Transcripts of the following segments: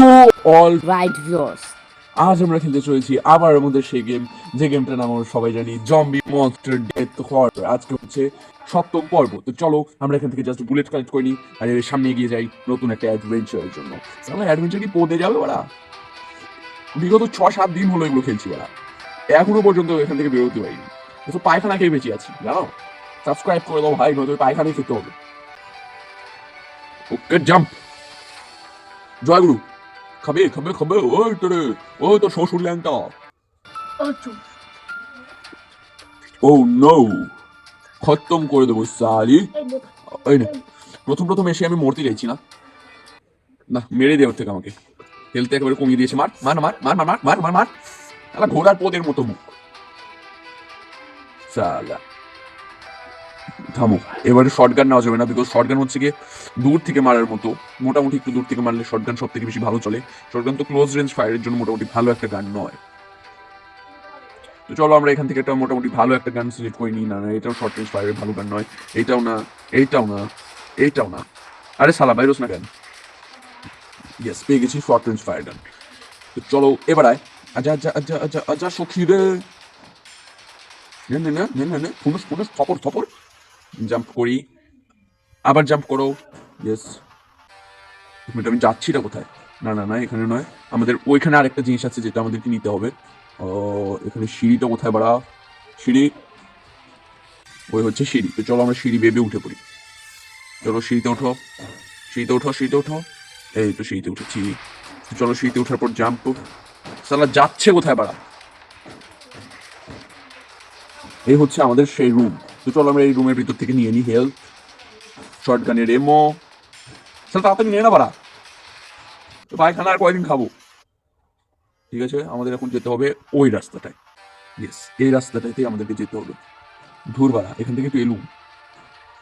So all right viewers আজ আমরা খেলতে চলেছি আবার আমাদের সেই গেম যে গেমটার নাম আমরা সবাই জানি জম্বি মনস্টার ডেথ হর আজকে হচ্ছে সপ্তম পর্ব। তো চলো আমরা এখান থেকে জাস্ট বুলেট কালেক্ট করি আর এর সামনে এগিয়ে যাই নতুন একটা অ্যাডভেঞ্চারের জন্য। আমরা অ্যাডভেঞ্চার কি পদে যাবে ওরা? বিগত ছ সাত দিন হলো এগুলো খেলছি ওরা এখনও পর্যন্ত এখান থেকে বেরোতে পারিনি। তো পায়খানা খেয়ে বেঁচে আছি জানো? সাবস্ক্রাইব করে দাও ভাই নয়তো ওই পায়খানায় খেতে হবে। ওকে জাম্প জয়গুরু খাবে খাবে খাবে ওই তো রে ওই তো শ্বশুর ল্যাংটা। ও নো খতম করে দেবো সালি। এই নে। প্রথম প্রথম এসে আমি মরতে চাইছি না। না মেরে দে ওর থেকে আমাকে। হেলতে একেবারে কমিয়ে দিয়েছে। মার মার মার মার মার মার মার মার মার। ঘোড়ার পোদের মতো মুখ। সালা। থামো। এবারে শর্ট গান নেওয়া যাবে না বিকজ শর্ট গান হচ্ছে গিয়ে দূর থেকে মারার মতো। মোটামুটি একটু দূর থেকে মারলে শর্ট গান সব থেকে বেশি ভালো চলে। শর্ট গান তো ক্লোজ রেঞ্জ ফায়ারের জন্য মোটামুটি ভালো একটা গান নয়। তো চলো আমরা এখান থেকে একটা মোটামুটি ভালো একটা গান সিলেক্ট করে নিই। না না, এটাও শর্ট রেঞ্জ ফায়ারের ভালো গান নয়। এইটাও না এইটাও না এইটাও না। আরে সালা বাইরোস না গান ইয়েস পেয়ে গেছি শর্ট রেঞ্জ ফায়ার গান তো চলো, এবার আয়। আচ্ছা আচ্ছা আচ্ছা আচ্ছা আচ্ছা সখী রে। নে নে নে নে নে ফুনুস ফুনুস থপর থপর। জাম্প করি। আবার জাম্প করো। ইয়েস মিনিট আমি যাচ্ছিটা কোথায়? না না না, এখানে নয়। আমাদের ওইখানে আরেকটা জিনিস আছে যেটা আমাদেরকে নিতে হবে। ও, এখানে সিঁড়িটা কোথায় বাড়া? সিঁড়ি? ওই হচ্ছে সিঁড়ি। তো চলো আমরা সিঁড়ি বেবে উঠে পড়ি। চলো সিঁড়িতে ওঠো। সিঁড়িতে ওঠো সিঁড়িতে ওঠো। এই তো সিঁড়িতে উঠেছি। চলো সিঁড়িতে ওঠার পর জাম্প সালা যাচ্ছে কোথায় বাড়া? এই হচ্ছে আমাদের সেই রুম চলো আমরা এই রুমের ভিতর থেকে নিয়ে নিই হেলথ শর্ট গানের এমো স্যার তাড়াতাড়ি নিয়ে না বাড়া। তো পায়খানা আর কয়দিন খাব? ঠিক আছে, আমাদের এখন যেতে হবে ওই রাস্তাটায়। ইয়েস এই রাস্তাটাতেই আমাদেরকে যেতে হবে। ধুর বাড়া, এখান থেকে একটু এলুম।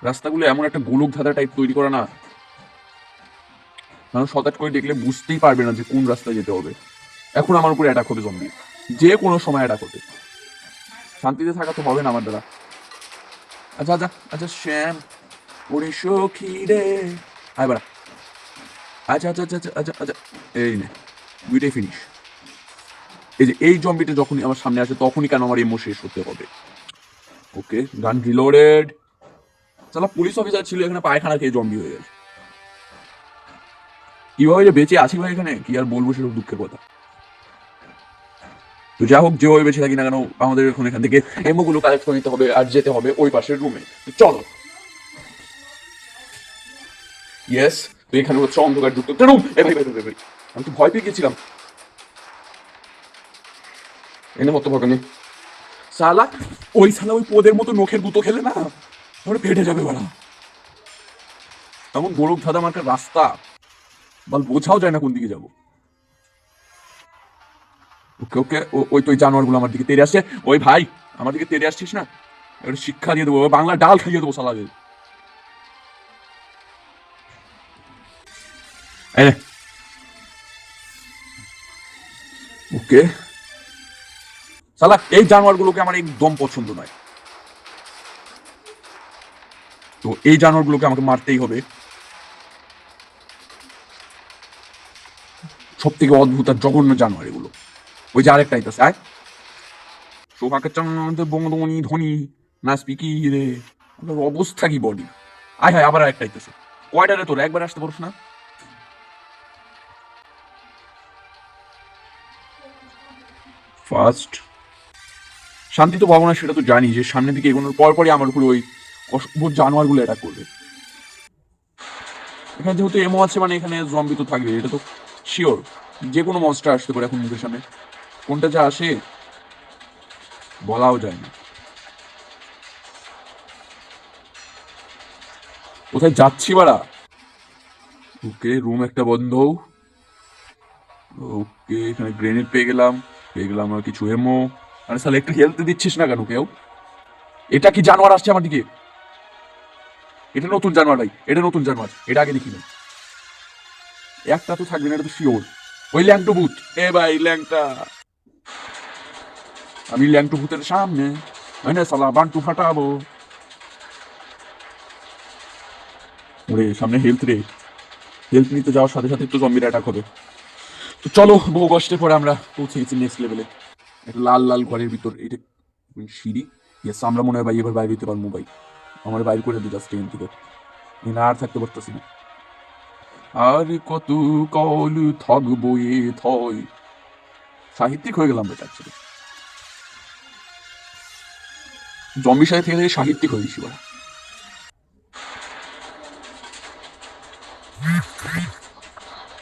রাস্তাগুলো এমন একটা গোলক ধাঁধা টাইপ তৈরি করা না। মানুষ হঠাৎ করে দেখলে বুঝতেই পারবে না যে কোন রাস্তায় যেতে হবে। এখন আমার উপরে অ্যাটাক হবে জম্বি যে কোনো সময় অ্যাটাক হবে। শান্তিতে থাকা তো হবে না আমার দ্বারা। আচ্ছা আচ্ছা আচ্ছা শ্যাম ওরে সখী রে আয় বাড়া। আচ্ছা আচ্ছা আচ্ছা আচ্ছা আচ্ছা আচ্ছা এই নে, দুইটাই ফিনিশ এই যে, এই জম্বিটা যখনই আমার সামনে আসে, তখনই কেন আমার এমো শেষ হতে হবে? ওকে গান রিলোডেড চালা পুলিশ অফিসার ছিল, এখানে পায়খানা খেয়ে জম্বি হয়ে গেছে। কীভাবে যে বেঁচে আছি ভাই এখানে? কি আর বলব সেসব দুঃখের কথা। তো যা হোক, যেভাবে বেঁচে থাকি না কেন, আমাদের এখন এখান থেকে এমোগুলো কালেক্ট করে নিতে হবে আর যেতে হবে ওই পাশের রুমে চলো। ইয়েস তো এখানে হচ্ছে অন্ধকার যুক্ত একটা রুম আমি তো ভয় পেয়ে গেছিলাম এনে মতো ভাগানি সালা ওই সালা ওই পোদের মতো নখের গুতো খেলে না, তাহলে পেটে যাবে ওরা এমন গোলক ধাঁধা মার্কার রাস্তা। বল বোঝাও যায় না কোন দিকে যাব। ওকে ওকে ওই তো ওই জানোয়ারগুলো আমার দিকে তেড়ে আসছে। ওই ভাই, আমার দিকে তেড়ে আসছিস না? একটা শিক্ষা দিয়ে দেবো বাংলা ডাল খাইয়ে দেবো এই ওকে। সালা, এই জানোয়ারগুলোকে আমার একদম পছন্দ নয়। তো এই জানোয়ারগুলোকে আমাকে মারতেই হবে। সব থেকে অদ্ভুত আর জঘন্য জানোয়ার এগুলো। ওই যে আরেকটা আইতাছে আয় সৌভাগ্যের চন্দ্র বঙ্গদমণি ধনী না স্পিকি রে অবস্থা কি বডি আয় হায় আবার আরেকটা আইতাছে কয়টা রে তোর একবার আসতে পারছ না ফার্স্ট শান্তি তো পাবো না সেটা তো জানি যে সামনের দিকে এগোনোর পর পরই আমার উপরে ওই অসভ্য জানোয়ারগুলো অ্যাটাক করবে। এখানে যেহেতু এমও আছে মানে এখানে জম্বি তো থাকবে, এটা তো শিওর যে কোনো মনস্টার আসতে পারে এখন মুখের সামনে। কোনটা যা আসে, বলাও যায় না। কোথায় যাচ্ছি বাড়া? ওকে রুম একটা বন্ধ। ওকে, এখানে গ্রেনেড পেয়ে গেলাম। পেয়ে গেলাম আর কিছু এমো আরে সালে একটু হেলতে দিচ্ছিস না কেন কেউ? এটা কি জানোয়ার আসছে আমার দিকে? এটা নতুন জানোয়ার ভাই, এটা নতুন জানোয়ার। এটা আগে দেখি না একটা তো থাকবে না, এটা তো শিওর ওই ল্যাংটো বুথ এ ভাই, ল্যাংটা। আমি ল্যাংটু ভূতের সামনে মানে সালা বান্টু ফাটাবো। ওরে, সামনে হেলথ রে। হেলথ নিতে যাওয়ার সাথে সাথে একটু জম্বির অ্যাটাক হবে। তো চলো, বহু কষ্টে পরে আমরা পৌঁছে গেছি নেক্সট লেভেলে একটা লাল লাল ঘরের ভিতর, এটা সিঁড়ি? ইয়েস আমরা মনে হয় ভাই, এবার বাইরে হতে পারব ভাই। আমার বাইরে করে দিই জাস্ট থেকে। আর থাকতে পারতেছি না। আর কত কল থাকব এ থয়। সাহিত্যিক হয়ে গেলাম বেটা জম্বি সাহিত্য থেকে থেকে সাহিত্যিক হয়ে গেছি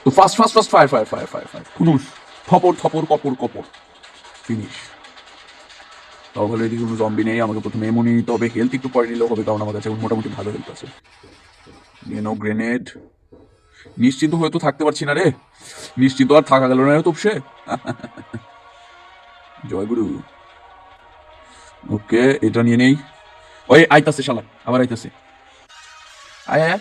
তো first first first fire fire fire fire fire ফুনুস থপর থপর, কপর কপর ফিনিশ তাহলে এদিকে কোনো জম্বি নেই, আমাকে প্রথমে এমন নিতে হবে হেলথ একটু পরে নিলেও হবে, কারণ আমার কাছে মোটামুটি ভালো হেলথ আছে। নিয়ে নাও গ্রেনেড নিশ্চিন্ত হয়তো থাকতে পারছি না রে। নিশ্চিন্ত আর থাকা গেল না তোপসে জয় গুরু ওকে, এটা নিয়ে নেই। ওই, আইতাছে শালা, আবার আইতাছে। আয়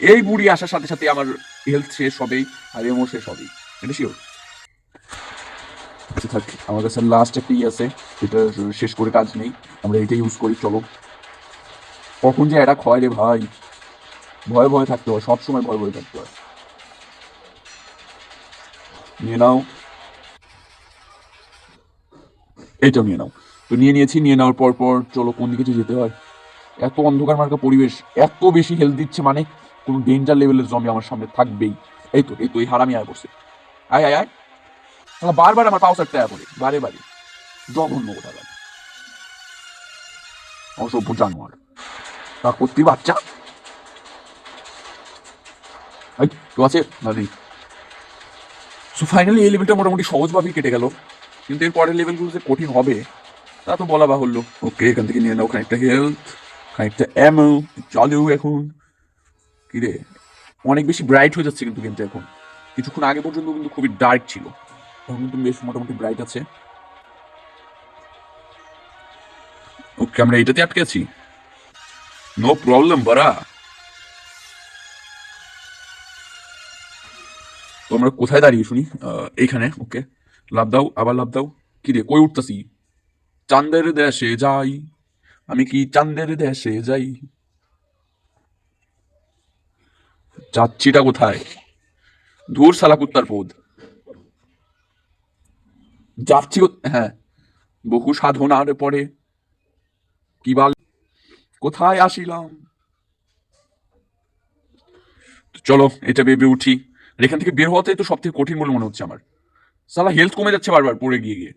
এই বুড়ি আসার সাথে সাথে আমার হেলথ শেষ হবেই, আর এমও শেষ হবেই। এটা শিওর আচ্ছা থাক, আমার কাছে লাস্ট একটা ই আছে, এটা শেষ করে কাজ নেই, আমরা এটা ইউজ করি, চলো। কখন যে এটা ক্ষয় রে ভাই? ভয়ে ভয়ে থাকতে হয় সবসময় ভয়ে ভয়ে থাকতে হয়। নিয়ে নাও। এইটাও নিয়ে নাও। তো নিয়ে নিয়েছি, নিয়ে নেওয়ার পর পর চলো কোন দিকে যেতে হয়। এত অন্ধকার মার্কা পরিবেশ, এত বেশি হেলথ দিচ্ছে মানে কোনো ডেঞ্জার লেভেলের জমি আমার সামনে থাকবেই। এই তো এই তো, এই হারামি আয় করছে আয় আয় আয়। বারবার আমার পাও সারতে আয় পড়ে বারে বারে। জঘন্য লাগে। অসভ্য জানোয়ার। তা করতে বাচ্চা? এই তো আছে? সো ফাইনালি এই লেভেলটা মোটামুটি সহজভাবেই কেটে গেল। কিন্তু এর পরের লেভেলগুলো যে কঠিন হবে তা তো বলা বাহুল্য। ওকে, এখান থেকে নিয়ে নাও খানিকটা হেলথ খানিকটা অ্যামো চালু এখন, কি রে? অনেক বেশি ব্রাইট হয়ে যাচ্ছে কিন্তু গেমটা এখন। কিছুক্ষণ আগে পর্যন্ত কিন্তু খুবই ডার্ক ছিল। এখন কিন্তু বেশ মোটামুটি ব্রাইট আছে। ওকে, আমরা এটাতে আটকে আছি। নো প্রবলেম বারা তো আমরা কোথায় দাঁড়িয়ে শুনি? এইখানে, ওকে। লাভ দাও, আবার লাভ দাও। কি রে, কই উঠতাছি? চান্দের দেশে যাই, আমি কি চান্দের দেশে যাই? যাচ্ছিটা কোথায়? ধূর সালা কুত্তার পোদ। যাচ্ছি হ্যাঁ বহু সাধনার পরে কি বাল কোথায় আসিলাম? চলো, এটা ভেবে উঠি। এখান থেকে বের হওয়াতে তো সব থেকে কঠিন বলে মনে হচ্ছে আমার। সালা হেলথ কমে যাচ্ছে বারবার, পড়ে গিয়ে গিয়ে।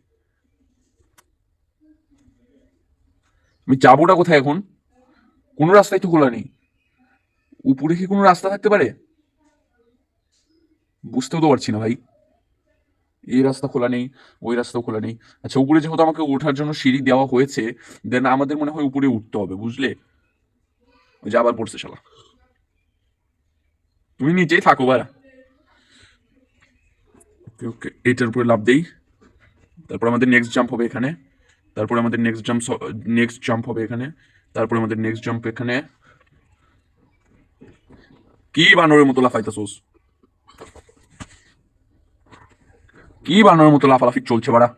আমি যাবোটা কোথায় এখন? কোনো রাস্তাই তো খোলা নেই। উপরে কি কোনো রাস্তা থাকতে পারে? বুঝতেও তো পারছি না ভাই। এই রাস্তা খোলা নেই, ওই রাস্তাও খোলা নেই। আচ্ছা উপরে যেহেতু আমাকে ওঠার জন্য সিঁড়ি দেওয়া হয়েছে দেন আমাদের মনে হয় উপরে উঠতে হবে, বুঝলে? ওই যে আবার পড়ছে শালা। তুমি নিচেই থাকো বারা ওকে ওকে এটার উপরে লাভ দেই। তারপর আমাদের নেক্সট জাম্প হবে এখানে। তারপর আমাদের নেক্সট জাম্প নেক্সট জাম্প হবে এখানে। তারপর আমাদের নেক্সট জাম্প এখানে। কি বানরের মতো লাফাইতেছোস? কি বানরের মতো লাফালাফি চলছে বাড়া?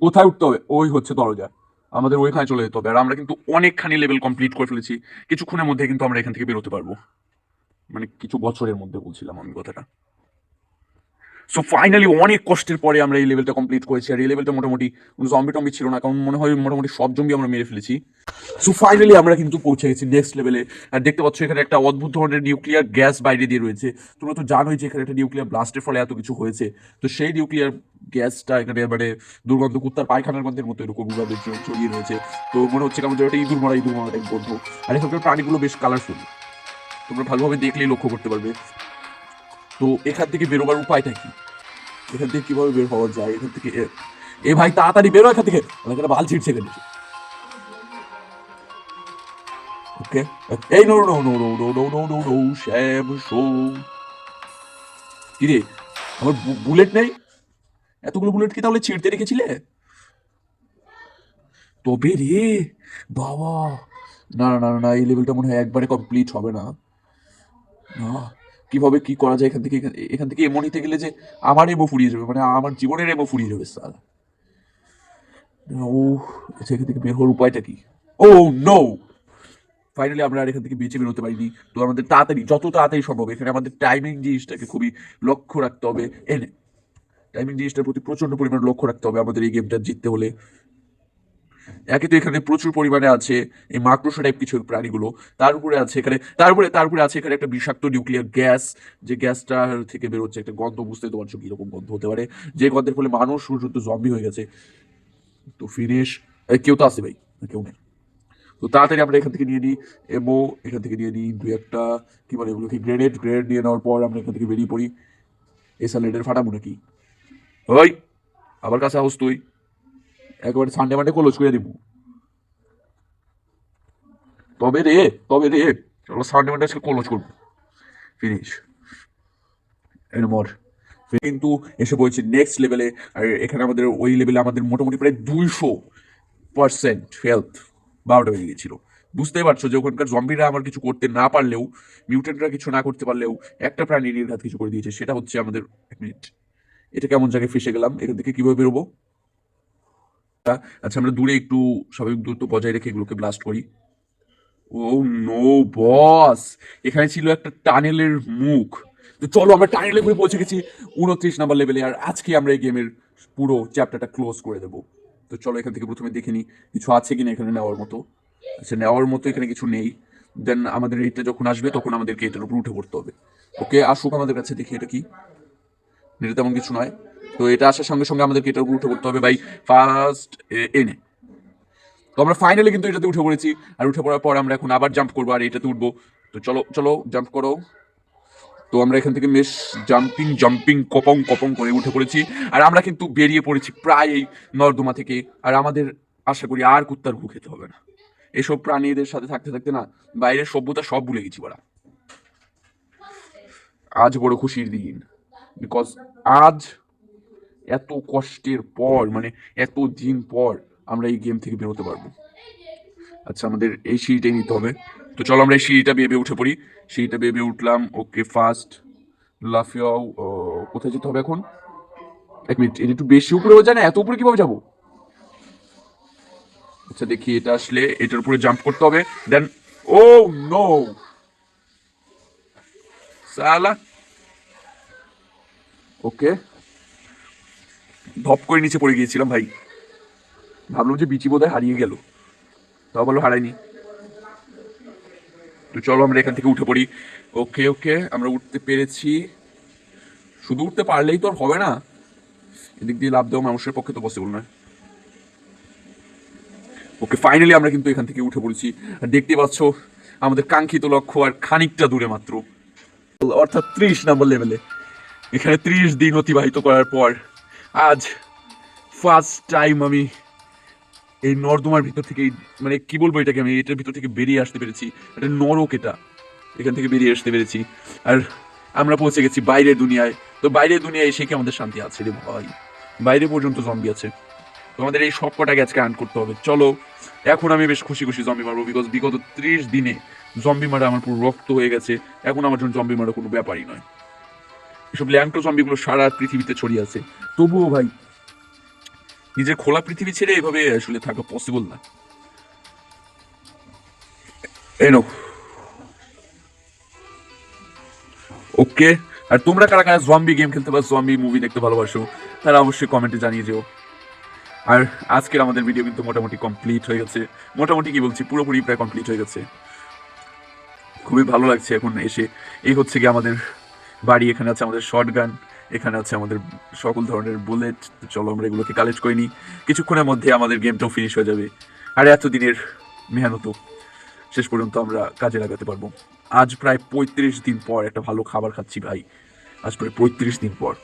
কোথায় উঠতে হবে? ওই হচ্ছে দরজা। আমাদের ওইখানে চলে যেতে হবে। আর আমরা কিন্তু অনেকখানি লেভেল কমপ্লিট করে ফেলেছি। কিছুক্ষণের মধ্যে কিন্তু আমরা এখান থেকে বেরোতে পারব। মানে কিছু বছরের মধ্যে বলছিলাম আমি কথাটা। সো ফাইনালি অনেক কষ্টের পরে আমরা এই লেভেলটা কমপ্লিট করেছি। আর এই লেভেলটা মোটামুটি কোনো জম্বি টম্বি ছিল না, কারণ মনে হয় মোটামুটি সব জম্বি আমরা মেরে ফেলেছি। সো ফাইনালি আমরা কিন্তু পৌঁছে গেছি নেক্সট লেভেলে আর দেখতে পাচ্ছ এখানে একটা অদ্ভুত ধরনের নিউক্লিয়ার গ্যাস বাইরে দিয়ে রয়েছে। তোমরা তো জানোই যে এখানে একটা নিউক্লিয়ার ব্লাস্টের ফলে এত কিছু হয়েছে। তো সেই নিউক্লিয়ার গ্যাসটা এখানে মানে দুর্গন্ধ কুত্তার পায়খানার গন্ধের মতো এরকম ভাবে ছড়িয়ে রয়েছে। তো মনে হচ্ছে কেমন একটা ইঁদুর মারা ইঁদুর মারা টাইপ গন্ধ আর এখানকার প্রাণীগুলো বেশ কালারফুল তোমরা ভালোভাবে দেখলেই লক্ষ্য করতে পারবে। তো এখান থেকে বেরোবার উপায়টা কি? এখান থেকে কীভাবে বের হওয়া যায়? এখান থেকে এ- ভাই, তাড়াতাড়ি বেরো এখান থেকে। অনেক একটা বাল ছিটছে এখানে। ওকে এই, no no no no no no no no, Shyam, show. কি রে আমার বুলেট নেই? এতগুলো বুলেট কি তাহলে ছিঁড়তে রেখেছিলে? তবে রে, বাবা। না না না না, এই লেভেলটা মনে হয় একবারে কমপ্লিট হবে না। না। কীভাবে কি করা যায় এখান থেকে, এখান- থেকে এমন নিতে গেলে যে আমার এমো ফুরিয়ে যাবে মানে আমার জীবনের এমো ফুরিয়ে যাবে স্যার ও আচ্ছা এখান থেকে বের হওয়ার উপায়টা কি? ও নো ফাইনালি আমরা আর এখান থেকে বেঁচে বেরোতে পারিনি। তো আমাদের তাড়াতাড়ি, যত তাড়াতাড়ি সম্ভব, এখানে আমাদের টাইমিং জিনিসটাকে খুবই লক্ষ্য রাখতে হবে। এনে টাইমিং জিনিসটার প্রতি প্রচণ্ড পরিমাণ লক্ষ্য রাখতে হবে আমাদের এই গেমটা জিততে হলে। একে তো এখানে প্রচুর পরিমাণে আছে, এই মাকড়সা টাইপ কিছু প্রাণীগুলো। তার উপরে আছে এখানে, তার উপরে তার উপরে আছে এখানে একটা বিষাক্ত নিউক্লিয়ার গ্যাস যে গ্যাসটা থেকে বেরোচ্ছে একটা গন্ধ বুঝতে পারছ কীরকম গন্ধ হতে পারে। যে গন্ধের ফলে মানুষ পর্যন্ত জম্বি হয়ে গেছে। তো ফিনিশ কেউ তো আসে ভাই কেউ নেই। তো তাড়াতাড়ি আমরা এখান থেকে নিয়ে নিই এমো এখান থেকে নিয়ে নিই দু একটা, কি বলে এগুলো কি গ্রেনেড গ্রেনেড নিয়ে নেওয়ার পর আমরা এখান থেকে বেরিয়ে পড়ি। এসা লেডের ফাটাবো নাকি? ওই আবার কাছে আস তুই। একবারে সানডে মানডে কলজ করে দিব। তবে রে তবে রে চলো সানডে মানডে আজকে কলজ করব। ফিনিশ এরমর কিন্তু এসে পড়েছি নেক্সট লেভেলে আর এখানে আমাদের ওই লেভেলে আমাদের মোটামুটি প্রায় দুইশো পার্সেন্ট হেলথ বারোটা হয়ে গিয়েছিল বুঝতেই পারছ যে ওখানকার জম্বিরা আমার কিছু করতে না পারলেও মিউটেন্টরা কিছু না করতে পারলেও, একটা প্রাণী নির্ঘাত কিছু করে দিয়েছে। সেটা হচ্ছে আমাদের এক মিনিট এটা কেমন জায়গায় ফেসে গেলাম? এখান থেকে কীভাবে বেরোবো? আচ্ছা আমরা দূরে একটু স্বাভাবিক দূরত্ব বজায় রেখে এগুলোকে ব্লাস্ট করি। ও নো বস এখানে ছিল একটা টানেলের মুখ। তো চলো, আমরা টানেলে হয়ে পৌঁছে গেছি উনত্রিশ নাম্বার লেভেলে আর আজকে আমরা এই গেমের পুরো চ্যাপ্টারটা ক্লোজ করে দেবো। তো চলো, এখান থেকে প্রথমে দেখে নিই, কিছু আছে কিনা এখানে নেওয়ার মতো। আচ্ছা নেওয়ার মতো এখানে কিছু নেই। দেন আমাদের এটা যখন আসবে, তখন আমাদেরকে এটার উপর উঠে পড়তে হবে। ওকে আসুক আমাদের কাছে, দেখি এটা কি। এটা তেমন কিছু নয়। তো এটা আসার সঙ্গে সঙ্গে আমাদেরকে এটা উঠে পড়তে হবে ভাই ফার্স্ট এনে তো আমরা ফাইনালি কিন্তু এটাতে উঠে পড়েছি। আর উঠে পড়ার পর আমরা এখন আবার জাম্প করব আর এটাতে উঠবো। তো চলো চলো জাম্প করো। তো আমরা এখান থেকে বেশ জাম্পিং জাম্পিং কপং কপং করে উঠে পড়েছি। আর আমরা কিন্তু বেরিয়ে পড়েছি প্রায় এই নর্দমা থেকে। আর আমাদের আশা করি আর কুত্তার ঘু খেতে হবে না। এসব প্রাণীদের সাথে থাকতে থাকতে না বাইরের সভ্যতা সব ভুলে গেছি বড়া। আজ বড় খুশির দিন। বিকজ আজ এত কষ্টের পর মানে এত দিন পর আমরা এই গেম থেকে বেরোতে পারব। আচ্ছা আমাদের এই সিঁড়িটাই নিতে হবে। তো চলো আমরা এই সিঁড়িটা বেয়ে উঠে পড়ি। সিঁড়িটা বেয়ে উঠলাম, ওকে ফার্স্ট লাফিয়াও কোথায় যেতে হবে এখন? এক মিনিট, এটা একটু বেশি উপরে যায় না? এত উপরে কীভাবে যাব? আচ্ছা দেখি এটা আসলে এটার উপরে জাম্প করতে হবে। দেন ও নো সালা! ওকে ধপ করে নিচে পড়ে গিয়েছিলাম, ভাই। ভাবলাম যে বিচি বোধহয় হারিয়ে গেল। তাও বলো হারাইনি তো চলো আমরা এখান থেকে উঠে পড়ি। ওকে ওকে, আমরা উঠতে পেরেছি। শুধু উঠতে পারলেই তো আর হবে না। এদিক দিয়ে লাভ দেওয়া মানুষের পক্ষে তো পসিবল নয়। ওকে ফাইনালি আমরা কিন্তু এখান থেকে উঠে পড়েছি। আর দেখতে পাচ্ছ, আমাদের কাঙ্ক্ষিত লক্ষ্য আর খানিকটা দূরে মাত্র। অর্থাৎ ত্রিশ নম্বর লেভেলে এখানে ত্রিশ দিন অতিবাহিত করার পর আজ ফার্স্ট টাইম আমি এই নর্দমার ভিতর থেকে মানে কি বলব এটাকে আমি, এটার ভিতর থেকে বেরিয়ে আসতে পেরেছি। এটা নরক এটা। এখান থেকে বেরিয়ে আসতে পেরেছি। আর আমরা পৌঁছে গেছি বাইরের দুনিয়ায়। তো বাইরের দুনিয়ায় এসে কি আমাদের শান্তি আছে রে ভাই? বাইরে পর্যন্ত জম্বি আছে। তো আমাদের এই সব কটাকে আজকে আর্ন করতে হবে। চলো, এখন আমি বেশ খুশি খুশি জম্বি মারবো বিকজ বিগত ত্রিশ দিনে জম্বি মারা আমার পুরো রক্ত হয়ে গেছে। এখন আমার জন্য জম্বি মারা কোনো ব্যাপারই নয়। এসব ল্যাংটো জম্বিগুলো সারা পৃথিবীতে ছড়িয়ে আছে। তবুও ভাই, নিজের খোলা পৃথিবী ছেড়ে এভাবে আসলে থাকা পসিবল না। এনো ওকে, আর তোমরা কারা কারা জম্বি গেম খেলতে বা জম্বি মুভি দেখতে ভালোবাসো, তারা অবশ্যই কমেন্টে জানিয়ে যেও। আর আজকের আমাদের ভিডিও কিন্তু মোটামুটি কমপ্লিট হয়ে গেছে। মোটামুটি কি বলছি, পুরোপুরি প্রায় কমপ্লিট হয়ে গেছে। খুবই ভালো লাগছে এখন এসে। এই হচ্ছে কি আমাদের বাড়ি, এখানে আছে আমাদের শর্ট গান এখানে আছে আমাদের সকল ধরনের বুলেট চলো আমরা এগুলোকে কালেক্ট করে নিই। কিছুক্ষণের মধ্যে আমাদের গেমটাও ফিনিশ হয়ে যাবে। আর এতদিনের মেহনতও শেষ পর্যন্ত আমরা কাজে লাগাতে পারব। আজ প্রায় পঁয়ত্রিশ দিন পর একটা ভালো খাবার খাচ্ছি ভাই। আজ প্রায় পঁয়ত্রিশ দিন পর।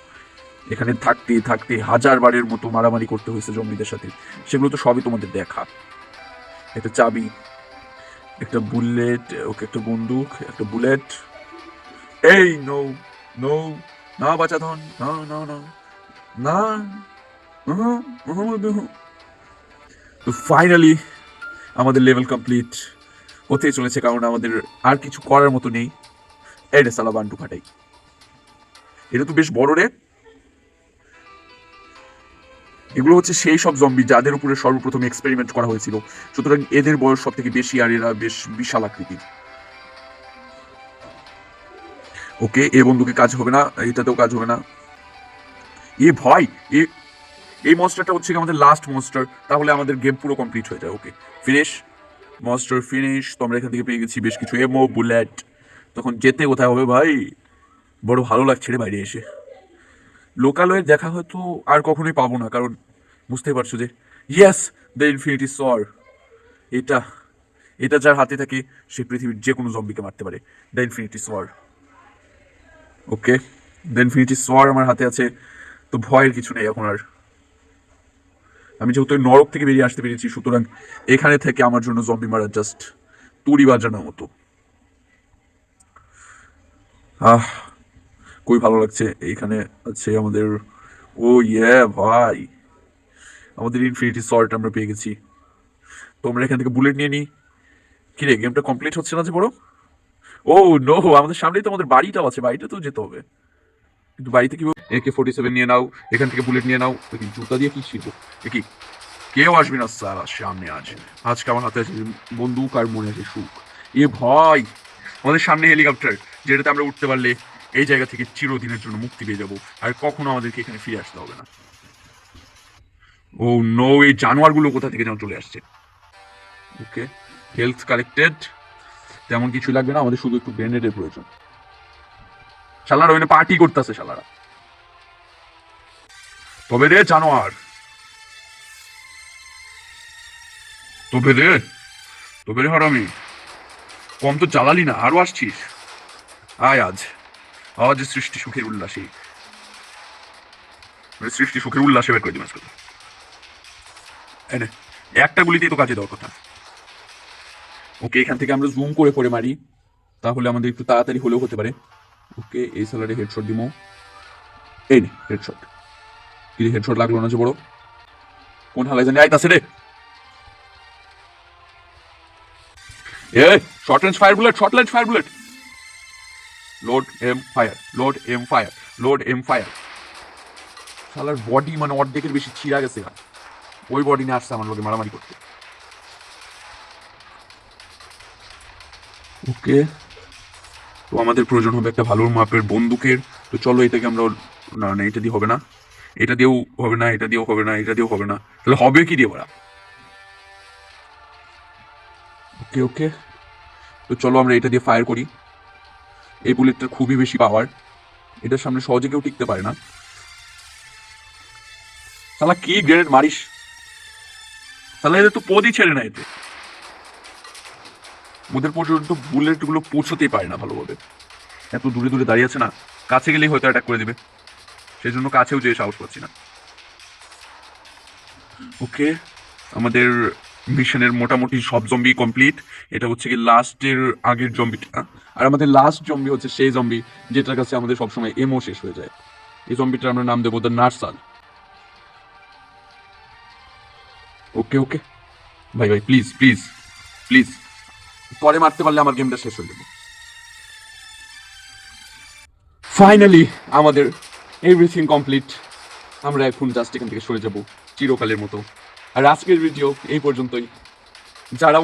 এখানে থাকতে থাকতে হাজার বারের মতো মারামারি করতে হয়েছে জম্বিদের সাথে। সেগুলো তো সবই তোমাদের দেখা। একটা চাবি, একটা বুলেট ওকে একটা বন্দুক, একটা বুলেট এই নৌ নৌ না বাচাধন না না না না উহু। তো ফাইনালি আমাদের লেভেল কমপ্লিট হতে চলেছে, কারণ আমাদের আর কিছু করার মতো নেই। এটা সালা বান্টু ফাটাই এটা তো বেশ বড় রে। এগুলো হচ্ছে সেই সব জম্বি যাদের উপরে সর্বপ্রথম এক্সপেরিমেন্ট করা হয়েছিল। সুতরাং এদের বয়স সব থেকে বেশি আর এরা বেশ বিশাল আকৃতির। ওকে, এ বন্ধুকে কাজ হবে না, এটাতেও কাজ হবে না। এ ভয় এ, এই মনস্টারটা হচ্ছে আমাদের লাস্ট মনস্টার তাহলে আমাদের গেম পুরো কমপ্লিট হয়ে যায় ওকে ফিনিশ মনস্টার ফিনিশ তো আমরা এখান থেকে পেয়ে গেছি বেশ কিছু এমো বুলেট তখন যেতে কোথায় হবে ভাই? বড় ভালো লাগছে রে বাইরে এসে। লোকালয়ের দেখা হয়তো আর কখনোই পাবো না, কারণ বুঝতেই পারছ যে ইয়েস দ্য ইনফিনিটি সর এটা এটা যার হাতে থাকে, সে পৃথিবীর যে কোনো জম্বিকে মারতে পারে দ্য ইনফিনিটি সর ওকে দেন ইনফিনিটি সর আমার হাতে আছে, তো ভয়ের কিছু নেই এখন আর। আমি যেহেতু নরক থেকে বেরিয়ে আসতে পেরেছি, সুতরাং এখানে থেকে আমার জন্য জম্বি মারা জাস্ট তুড়ি বাজানোর মতো আহ, খুবই ভালো লাগছে। এইখানে আছে আমাদের, ও ইয়ে ভাই। আমাদের ইনফিনিটি সল্ট আমরা পেয়ে গেছি। তো আমরা এখান থেকে বুলেট নিয়ে নিই। কিরে গেমটা কমপ্লিট হচ্ছে না যে বড়? ও নো আমাদের সামনেই তো আমাদের বাড়িটাও আছে বাড়িটা তো যেতে হবে। কিন্তু বাড়িতে কি একে ফোর্টি সেভেন নিয়ে নাও, এখান থেকে বুলেট নিয়ে নাও কি জুতা দিয়ে কি ছিল? কি? কেউ আসবে না স্যার সামনে আজ। আজকে আমার হাতে আছে, বন্দুক আর মনে আছে সুখ। এ ভয় আমাদের সামনে হেলিকপ্টার যেটাতে আমরা উঠতে পারলে এই জায়গা থেকে চিরদিনের জন্য মুক্তি পেয়ে যাব, আর কখনো আমাদেরকে এখানে ফিরে আসতে হবে না। ও নো এই জানোয়ারগুলো কোথা থেকে যেন চলে আসছে? ওকে হেলথ কালেক্টেড তেমন কিছু লাগবে না, আমাদের শুধু একটু গ্রেনেডের প্রয়োজন। শালারা ওইখানে পার্টি করতেছে শালারা। তবে রে জানোয়ার, তবে রে তবে রে হারামি, কম তো জ্বালালি না, আরও আসছিস। আয় আজ আজ সৃষ্টি সুখের উল্লাসে। মানে সৃষ্টি সুখের উল্লাসে বের করে দিন একটা গুলিতেই তো কাজে দেওয়ার কথা। ওকে, এখান থেকে আমরা জুম করে পরে মারি। তাহলে আমাদের একটু তাড়াতাড়ি হলেও হতে পারে। ওকে, এই স্যালারে হেডশট দিমো। এই নে হেডশট কি হেডশট লাগল না যে বড়? কোন হালাই জানি আইতাছে রে। এ short range fire bullet short range fire bullet load em fire load em fire load em fire শালার বডি মানে অর্ধেকের বেশি ছিঁড়া গেছে ওই বডি নিয়ে আসছে আমার লোকে মারামারি করতে। ওকে তো আমাদের প্রয়োজন হবে একটা ভালো মাপের বন্দুকের। তো চলো এটাকে আমরা না না, এটা দিয়ে হবে না। এটা দিয়েও হবে না, এটা দিয়েও হবে না, এটা দিয়েও হবে না। তাহলে হবে কি দিয়ে ওরা ওকে ওকে। তো চলো আমরা এটা দিয়ে ফায়ার করি। এই বুলেটটা খুবই বেশি পাওয়ার এটার সামনে সহজে কেউ টিকতে পারে না। সালা কি গ্রেনেড মারিস? সালা এদের তো পদই ছেড়ে না এতে। ওদের পর্যন্ত বুলেটগুলো পৌঁছতেই পারে না ভালোভাবে। এত দূরে দূরে দাঁড়িয়ে আছে না, কাছে গেলেই হয়তো অ্যাটাক করে দিবে। সেই জন্য কাছেও যেয়ে সাহস পাচ্ছি না। ওকে, আমাদের মিশনের মোটামুটি সব জম্বি কমপ্লিট এটা হচ্ছে কি লাস্টের আগের জম্বিটা আর আমাদের লাস্ট জম্বি হচ্ছে সেই জম্বি যেটার কাছে আমাদের সবসময় এমও শেষ হয়ে যায়। এই জম্বিটার আমরা নাম দেবো দ্য নার্সাল ওকে ওকে। ভাই ভাই প্লিজ প্লিজ প্লিজ পরে মারতে পারলে আমার গেমটা শেষ হয়ে যাবে। ফাইনালি আমাদের এভরিথিং কমপ্লিট আমরা এখন জাস্ট এখান থেকে সরে যাব চিরকালের মতো। আর আজকের ভিডিও এই পর্যন্তই। যারা